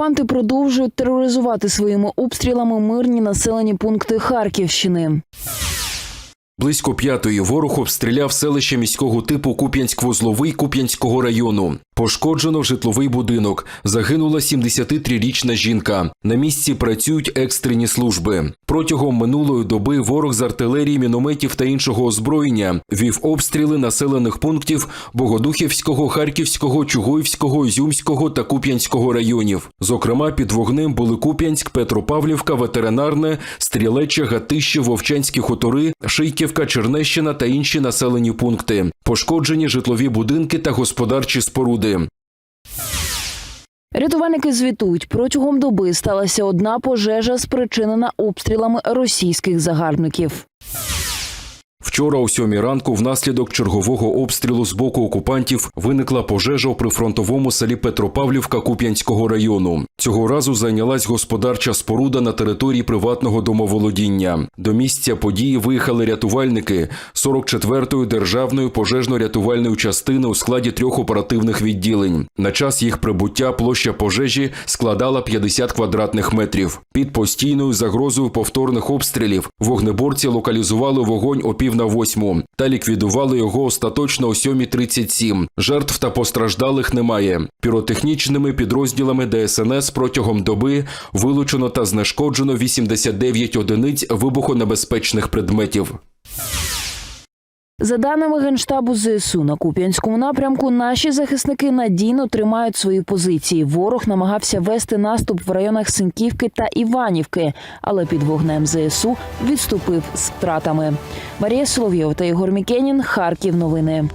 Окупанти продовжують тероризувати своїми обстрілами мирні населені пункти Харківщини. Близько п'ятої ворог обстріляв селище міського типу Куп'янськ-Возловий Куп'янського району. Пошкоджено житловий будинок. Загинула 73-річна жінка. На місці працюють екстрені служби. Протягом минулої доби ворог з артилерії, мінометів та іншого озброєння вів обстріли населених пунктів Богодухівського, Харківського, Чугуївського, Ізюмського та Куп'янського районів. Зокрема, під вогнем були Куп'янськ, Петропавлівка, Ветеринарне, Стрілече, Гатище, Вовчанські хутори, Шийківка, Чернещина та інші населені пункти. Пошкоджені житлові будинки та господарчі споруди. Рятувальники звітують, протягом доби сталася одна пожежа, спричинена обстрілами російських загарбників. Вчора о сьомій ранку внаслідок чергового обстрілу з боку окупантів виникла пожежа у прифронтовому селі Петропавлівка Куп'янського району. Цього разу зайнялась господарча споруда на території приватного домоволодіння. До місця події виїхали рятувальники 44-ї державної пожежно-рятувальної частини у складі трьох оперативних відділень. На час їх прибуття площа пожежі складала 50 квадратних метрів. Під постійною загрозою повторних обстрілів вогнеборці локалізували вогонь о пів на восьму та ліквідували його остаточно о 7.37. Жертв та постраждалих немає. Піротехнічними підрозділами ДСНС протягом доби вилучено та знешкоджено 89 одиниць вибухонебезпечних предметів. За даними генштабу ЗСУ на Куп'янському напрямку, наші захисники надійно тримають свої позиції. Ворог намагався вести наступ в районах Синківки та Іванівки, але під вогнем ЗСУ відступив з втратами. Марія Соловйов та Ігор Мікенін. Харків. Новини.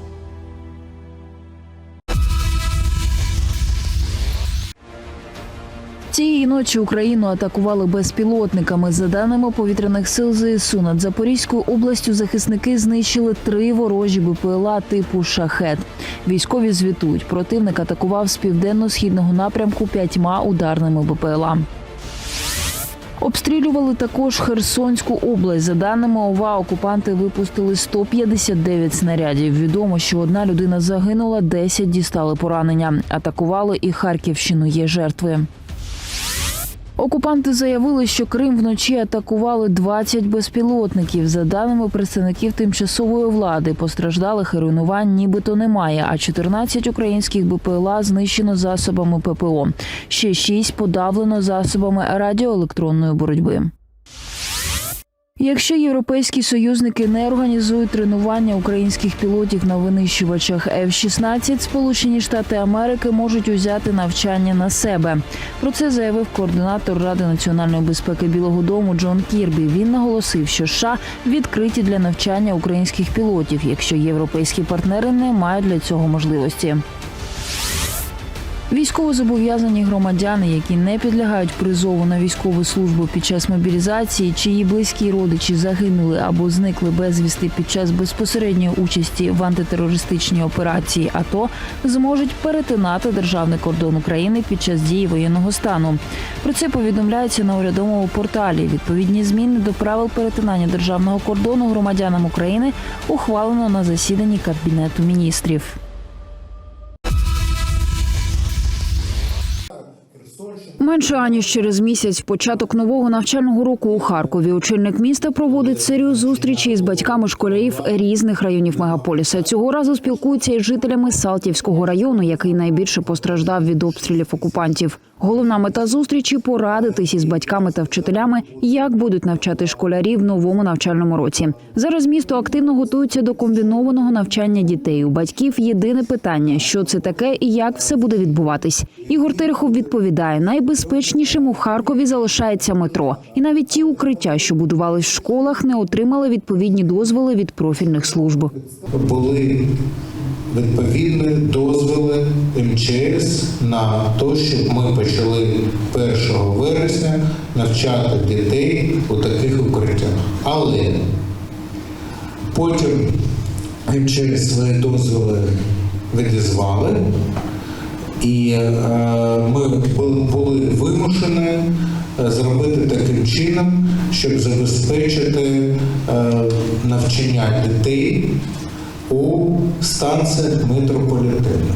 Цієї ночі Україну атакували безпілотниками. За даними повітряних сил ЗСУ над Запорізькою областю захисники знищили три ворожі БПЛА типу шахет. Військові звітують, противник атакував з південно-східного напрямку п'ятьма ударними БПЛА. Обстрілювали також Херсонську область. За даними ОВА, окупанти випустили 159 снарядів. Відомо, що одна людина загинула, 10 дістали поранення. Атакували і Харківщину. Є жертви. Окупанти заявили, що Крим вночі атакували 20 безпілотників. За даними представників тимчасової влади, постраждалих і руйнувань нібито немає. А 14 українських БПЛА знищено засобами ППО. Ще 6 подавлено засобами радіоелектронної боротьби. Якщо європейські союзники не організують тренування українських пілотів на винищувачах F-16, Сполучені Штати Америки можуть узяти навчання на себе. Про це заявив координатор Ради національної безпеки Білого Дому Джон Кірбі. Він наголосив, що США відкриті для навчання українських пілотів, якщо європейські партнери не мають для цього можливості. Військовозобов'язані громадяни, які не підлягають призову на військову службу під час мобілізації, чиї близькі родичі загинули або зникли безвісти під час безпосередньої участі в антитерористичній операції, АТО зможуть перетинати державний кордон України під час дії воєнного стану. Про це повідомляється на урядовому порталі. Відповідні зміни до правил перетинання державного кордону громадянам України ухвалено на засіданні Кабінету міністрів. Менше аніж через місяць початок нового навчального року у Харкові. Очільник міста проводить серію зустрічей з батьками школярів різних районів мегаполіса. Цього разу спілкується із жителями Салтівського району, який найбільше постраждав від обстрілів окупантів. Головна мета зустрічі порадитись із батьками та вчителями, як будуть навчати школярів в новому навчальному році. Зараз місто активно готується до комбінованого навчання дітей. У батьків єдине питання, що це таке і як все буде відбуватись. Ігор Терехов відповідає: найбезпечнішим у Харкові залишається метро, і навіть ті укриття, що будувались в школах, не отримали відповідні дозволи від профільних служб. були відповідні дозволи МЧС на те, щоб ми почали 1 вересня навчати дітей у таких укриттях. Але потім МЧС свої дозволи відізвали, і е, ми були вимушені е, зробити таким чином, щоб забезпечити е, навчання дітей у станціях метрополітену.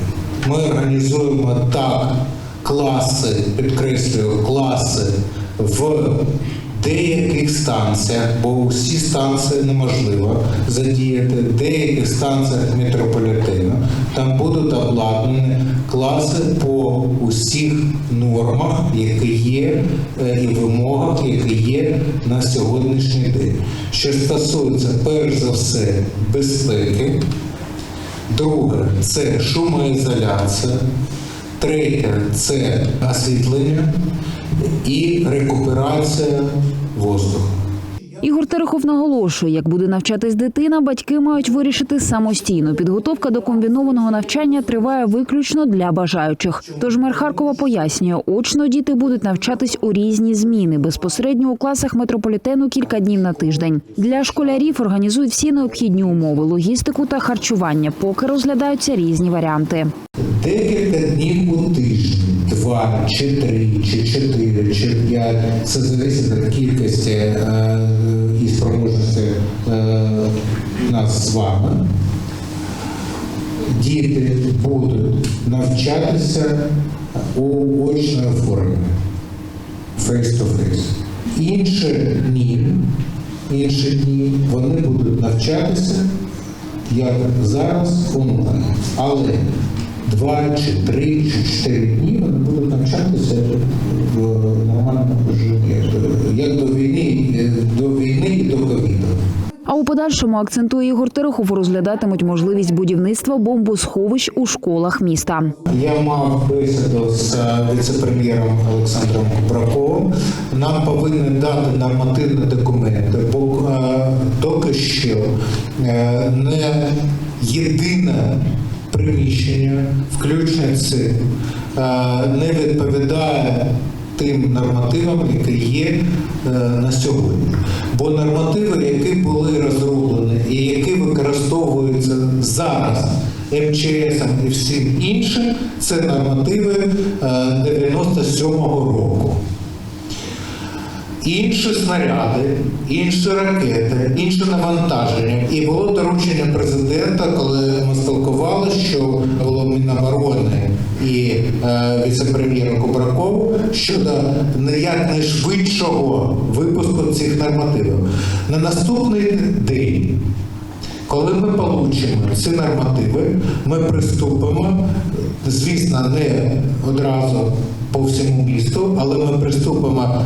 Ми організуємо так класи, підкреслюю, класи в деяких станціях, бо усі станції неможливо задіяти, в деяких станціях метрополітену. Там будуть обладнані класи по усіх нормах, які є, е, і вимогах, які є на сьогоднішній день. Що стосується перш за все безпеки, друге це шумоізоляція, третє це освітлення і рекуперація воздуху. Ігор Терехов наголошує, як буде навчатись дитина, батьки мають вирішити самостійно. Підготовка до комбінованого навчання триває виключно для бажаючих. Тож мер Харкова пояснює, очно діти будуть навчатись у різні зміни безпосередньо у класах метрополітену кілька днів на тиждень. Для школярів організують всі необхідні умови, логістику та харчування, поки розглядаються різні варіанти. Декілька днів у тиждень, два, чи три, чи чотири, чи п'ять. Це залежить від кількості е, і спроможності е, нас з вами. Діти будуть навчатися у очній формі face-to-face. Інші дні, інші дні вони будуть навчатися як зараз онлайн. Але два чи три чи чотири дні вони будуть навчатися в нормальному режимі, як до війни, е, до війни і до ковіду. А у подальшому акцентує Ігор Терехов, розглядатимуть можливість будівництва бомбосховищ у школах міста. Я мав бесіду з е, віце-прем'єром Олександром Кубраковим. Нам повинні дати нормативні документи, бо е, доки що е, не єдине приміщення, включно це, е, не відповідає тим нормативам, які є е, на сьогодні. Бо нормативи, які були розроблені і які використовуються зараз МЧС і всім іншим, це нормативи е, 97-го року. Інші снаряди, інші ракети, інші навантаження. І було доручення президента, коли ми спілкувалися, що було Міноборони і е, віце-прем'єра Кубракову щодо якнайшвидшого випуску цих нормативів. На наступний день коли ми получимо ці нормативи, ми приступимо, звісно, не одразу по всьому місту, але ми приступимо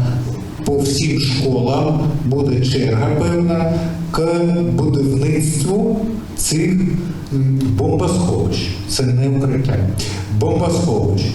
по всім школам, буде черга певна к будівництву цих бомбосховищ. Це не укриття. Бомбосховищ.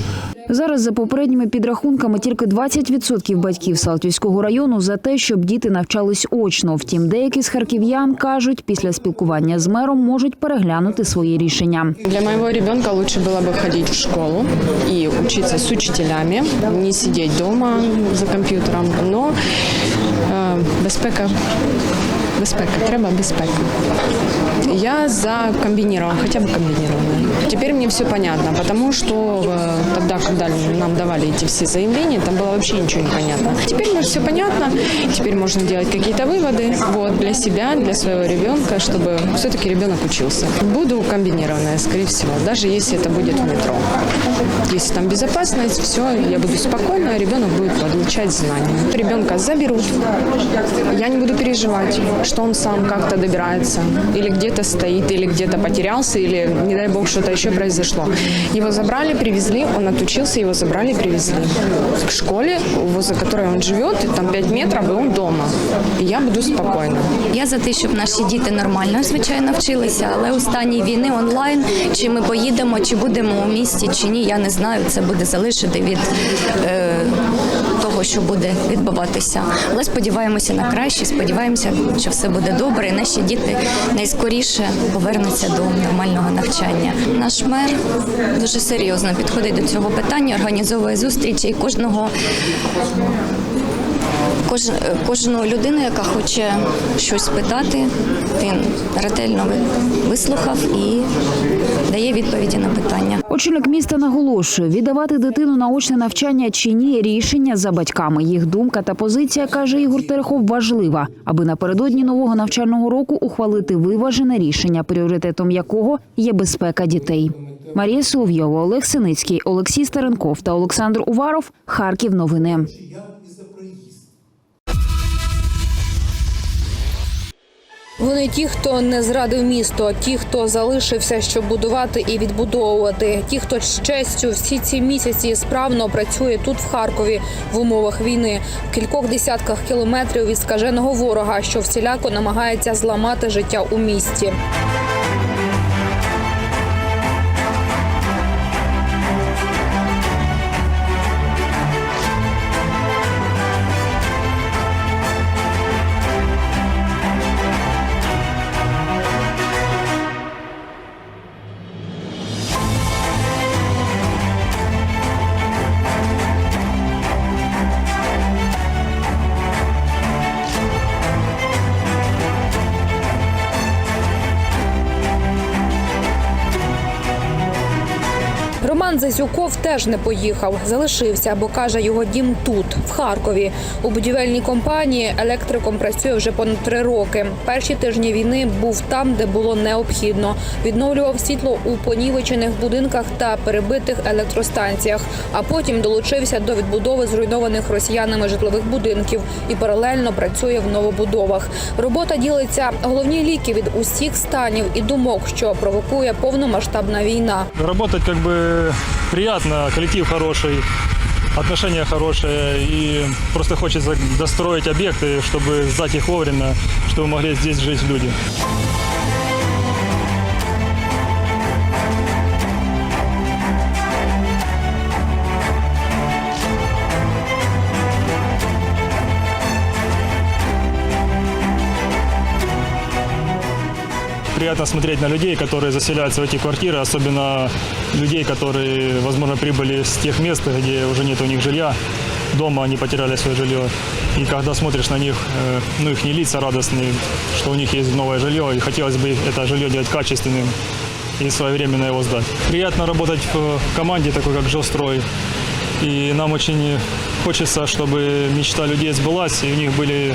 Зараз, за попередніми підрахунками, тільки 20% батьків Салтівського району за те, щоб діти навчались очно. Втім, деякі з харків'ян кажуть, після спілкування з мером можуть переглянути свої рішення. Для моего ребенка лучше было бы ходить в школу и учиться с учителями, не сидеть дома за компьютером. Но э, безпека, безпека, треба безпека. За комбинированное, хотя бы комбинированное. Теперь мне все понятно, потому что э, тогда, когда нам давали эти все заявления, там было вообще ничего не понятно. Теперь мне все понятно, теперь можно делать какие-то выводы вот, для себя, для своего ребенка, чтобы все-таки ребенок учился. Буду комбинированная, скорее всего, даже если это будет в метро. Если там безопасность, все, я буду спокойна, ребенок будет получать знания. Ребенка заберут, я не буду переживать, что он сам как-то добирается, или где-то стоит, или где-то потерялся, или, не дай бог, что-то еще произошло. Его забрали, привезли, он отучился, его забрали, привезли к школе, возле которой он живет, там 5 метров, и он дома. И я буду спокойна. Я за те, щоб наші діти нормально, звичайно, вчилися, але у стані війни онлайн, чи ми поїдемо, чи будемо у місті, чи ні, я не знаю. Це буде залежати від е, того, що буде відбуватися. Але сподіваємося на краще, сподіваємося, що все буде добре, і наші діти найскоріше повернуться до нормального навчання. Наш мер дуже серйозно підходить до цього питання, організовує зустрічі і кожного Кож, кожну людину, яка хоче щось спитати, він ретельно вислухав і дає відповіді на питання. Очільник міста наголошує, віддавати дитину на очне навчання чи ні рішення за батьками. Їх думка та позиція каже Ігор Терехов важлива, аби напередодні нового навчального року ухвалити виважене рішення, пріоритетом якого є безпека дітей. Марія Соловйова, Олег Синицький, Олексій Старенков та Олександр Уваров. Харків. Новини. Вони ті, хто не зрадив місто, ті, хто залишився, щоб будувати і відбудовувати, ті, хто з честю всі ці місяці справно працює тут, в Харкові, в умовах війни, в кількох десятках кілометрів від скаженого ворога, що всіляко намагається зламати життя у місті. Роман Зазюков теж не поїхав, залишився, бо каже, його дім тут, в Харкові. У будівельній компанії електриком працює вже понад три роки. Перші тижні війни був там, де було необхідно. Відновлював світло у понівечених будинках та перебитих електростанціях. А потім долучився до відбудови зруйнованих росіянами житлових будинків і паралельно працює в новобудовах. Робота ділиться головні ліки від усіх станів і думок, що провокує повномасштабна війна. Работать как бы приятно, коллектив хороший, отношения хорошие. И просто хочется достроить объекты, чтобы сдать их вовремя, чтобы могли здесь жить люди. Приятно смотреть на людей, которые заселяются в эти квартиры, особенно людей, которые, возможно, прибыли с тех мест, где уже нет у них жилья. Дома они потеряли свое жилье. И когда смотришь на них, э, ну, их не лица радостные, что у них есть новое жилье, и хотелось бы это жилье делать качественным и своевременно его сдать. Приятно работать в команде, такой как «Жилстрой». И нам очень хочется, чтобы мечта людей сбылась, и у них были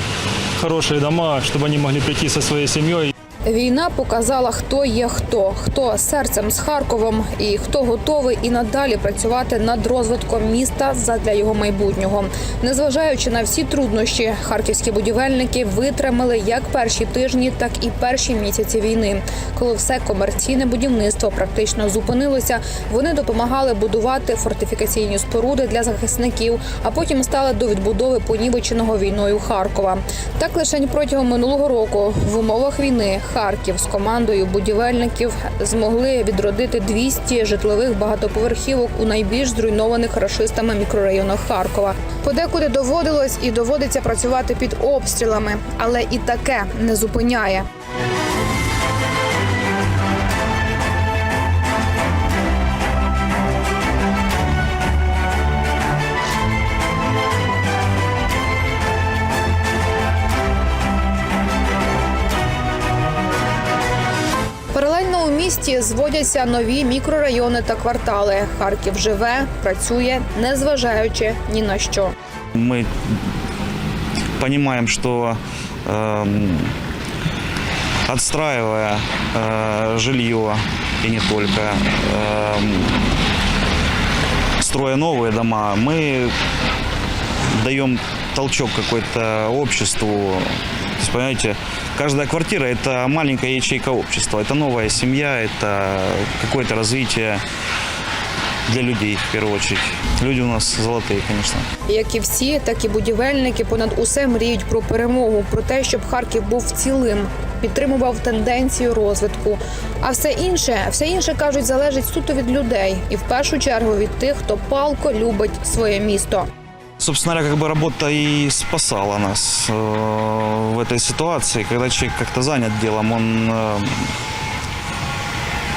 хорошие дома, чтобы они могли прийти со своей семьей Війна показала, хто є хто, хто серцем з Харковом і хто готовий і надалі працювати над розвитком міста задля його майбутнього. Незважаючи на всі труднощі, харківські будівельники витримали як перші тижні, так і перші місяці війни. Коли все комерційне будівництво практично зупинилося, вони допомагали будувати фортифікаційні споруди для захисників, а потім стали до відбудови понівеченого війною Харкова. Так лише протягом минулого року в умовах війни Харків з командою будівельників змогли відродити 200 житлових багатоповерхівок у найбільш зруйнованих рашистами мікрорайонах Харкова. Подекуди доводилось і доводиться працювати під обстрілами, але і таке не зупиняє. місті зводяться нові мікрорайони та квартали. Харків живе, працює, незважаючи ні на що. мы понимаем, что эм, отстраивая э, жилье и не только, эм, строя новые дома, мы даем толчок какой-то обществу. То есть, понимаете, каждая квартира – это маленькая ячейка общества, это новая семья, это какое-то развитие для людей в первую очередь. Люди у нас золотые, конечно. Як і всі, так і будівельники понад усе мріють про перемогу, про те, щоб Харків був цілим, підтримував тенденцію розвитку. А все інше, все інше кажуть, залежить суто від людей, і в першу чергу від тих, хто палко любить своє місто. Собственно говоря, как бы работа и спасала нас э, в этой ситуации, когда человек как-то занят делом, он э,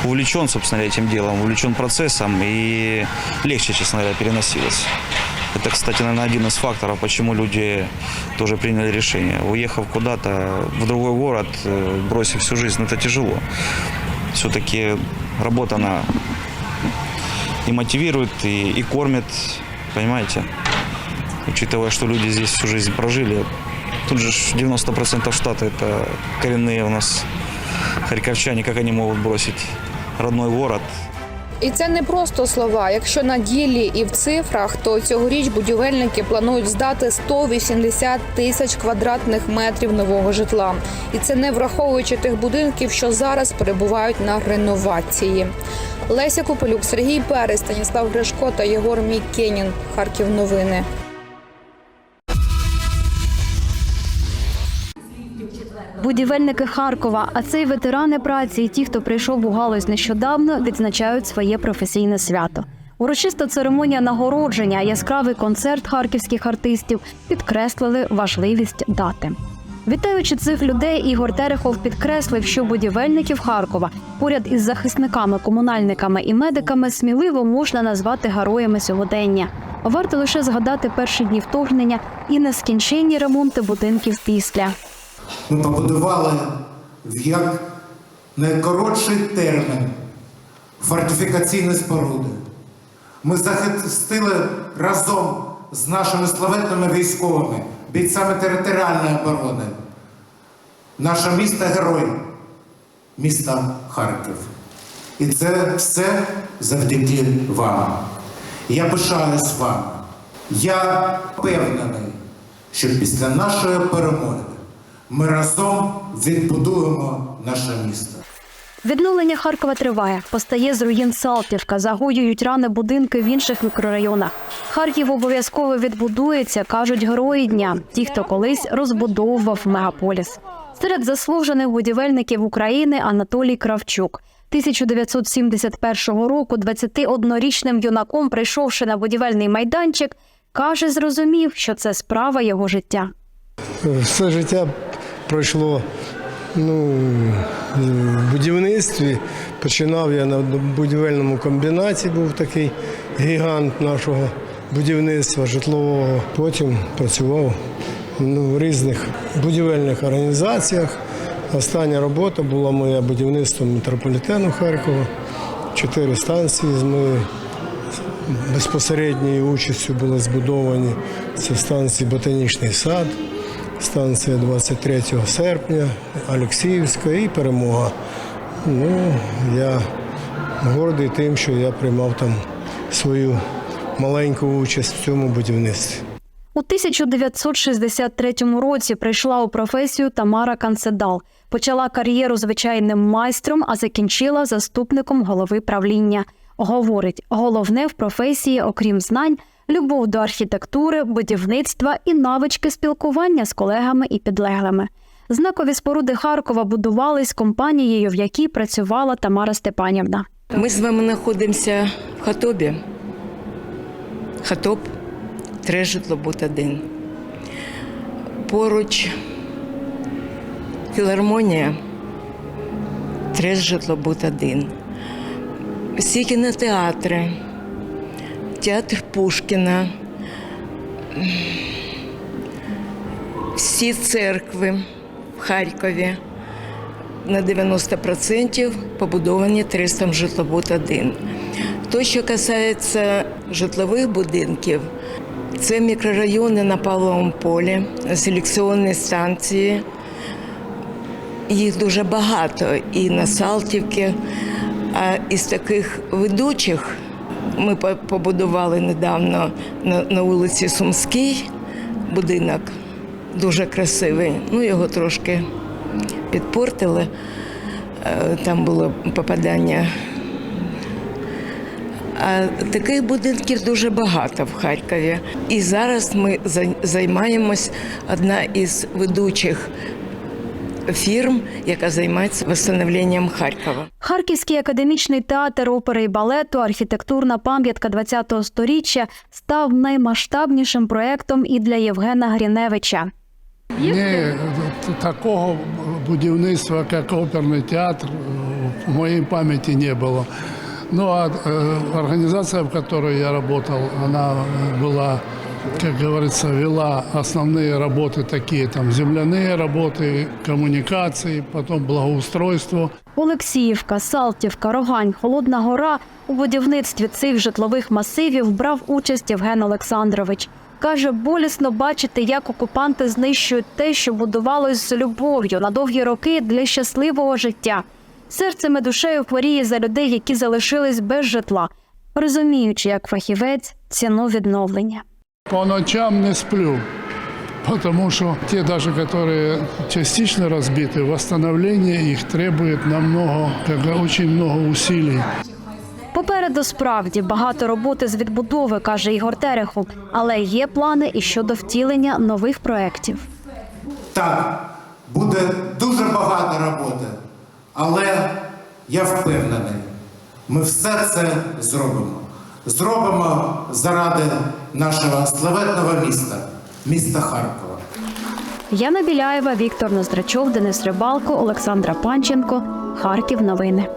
увлечен, собственно говоря, этим делом, увлечен процессом и легче, честно говоря, переносилось. Это, кстати, наверное, один из факторов, почему люди тоже приняли решение. Уехав куда-то в другой город, э, бросив всю жизнь, это тяжело. Все-таки работа, она и мотивирует, и, и кормит, понимаете? Учитывая, что люди здесь всю жизнь прожили, тут же ж 90% штата это коренные у нас харьковчане, как они могут бросить родной город, І це не просто слова. Якщо на ділі і в цифрах, то цьогоріч будівельники планують здати 180 тисяч квадратних метрів нового житла. І це не враховуючи тих будинків, що зараз перебувають на реновації. Леся Копелюк, Сергій Перес, Станіслав Гришко та Єгор Мікенін. Харків новини. Будівельники Харкова, а це й ветерани праці, і ті, хто прийшов у галузь нещодавно, відзначають своє професійне свято. Урочиста церемонія нагородження, яскравий концерт харківських артистів підкреслили важливість дати. Вітаючи цих людей, Ігор Терехов підкреслив, що будівельників Харкова поряд із захисниками, комунальниками і медиками сміливо можна назвати героями сьогодення. Варто лише згадати перші дні вторгнення і нескінченні ремонти будинків після. Ми побудували в як найкоротший термін фортифікаційні споруди. Ми захистили разом з нашими славетними військовими, бійцями територіальної оборони, наше місто герой, місто Харків. І це все завдяки вам. Я пишаюсь вами. Я впевнений, що після нашої перемоги ми разом відбудуємо наше місто. Відновлення Харкова триває. Постає з руїн Салтівка, загоюють рани будинки в інших мікрорайонах. Харків обов'язково відбудується, кажуть герої дня, ті, хто колись розбудовував мегаполіс. Серед заслужених будівельників України Анатолій Кравчук. 1971 року 21-річним юнаком, прийшовши на будівельний майданчик, каже, зрозумів, що це справа його життя. Все життя пройшло ну, в будівництві. Починав я на будівельному комбінаті, був такий гігант нашого будівництва житлового. Потім працював ну, в різних будівельних організаціях. Остання робота була моя будівництво метрополітену Харкова. Чотири станції з моєю безпосередньою участю були збудовані. Це станції Ботанічний сад, станція 23 серпня, Олексіївська і перемога. Ну, я гордий тим, що я приймав там свою маленьку участь в цьому будівництві. У 1963 році прийшла у професію Тамара Канцедал. Почала кар'єру звичайним майстром, а закінчила заступником голови правління. Говорить, головне в професії, окрім знань, любов до архітектури, будівництва і навички спілкування з колегами і підлеглими. Знакові споруди Харкова будувались компанією, в якій працювала Тамара Степанівна. Ми з вами знаходимося в Хатобі. Хатоп, три житлобут один. Поруч філармонія, три житлобут один. Всі кінотеатри, театр Пушкіна, всі церкви в Харкові на 90% побудовані 300 житлобут 1. То, що касається житлових будинків, це мікрорайони на Павловому полі, селекціонні станції. Їх дуже багато і на Салтівці. А із таких ведучих ми побудували недавно на, вулиці Сумській будинок, дуже красивий. Ну, його трошки підпортили. Е, Там було попадання. А таких будинків дуже багато в Харкові. І зараз ми зай- займаємось одна із ведучих фірм, яка займається встановленням Харкова. Харківський академічний театр опери і балету, архітектурна пам'ятка ХХ століття став наймасштабнішим проектом і для Євгена Гріневича. Ні, такого будівництва, як оперний театр, в моей памяти не было. Ну а э, организация, в которой я работал, она была, как говорится, вела основные работы такие, там земляные работы, коммуникации, потом благоустройство. Олексіївка, Салтівка, Рогань, Холодна Гора у будівництві цих житлових масивів брав участь Євген Олександрович. Каже, болісно бачити, як окупанти знищують те, що будувалось з любов'ю на довгі роки для щасливого життя. Серцем і душею хворіє за людей, які залишились без житла, розуміючи, як фахівець ціну відновлення. По ночам не сплю, потому что те даже, которые частично разбиты, восстановление их требует намного, как очень много усилий. Попереду справді багато роботи з відбудови, каже Ігор Терехов, але є плани і щодо втілення нових проєктів. Так, буде дуже багато роботи, але я впевнений, ми все це зробимо. Зробимо заради нашого славетного міста, міста Харкова. Яна Біляєва, Віктор Ноздрачов, Денис Рибалко, Олександра Панченко. Харків. Новини.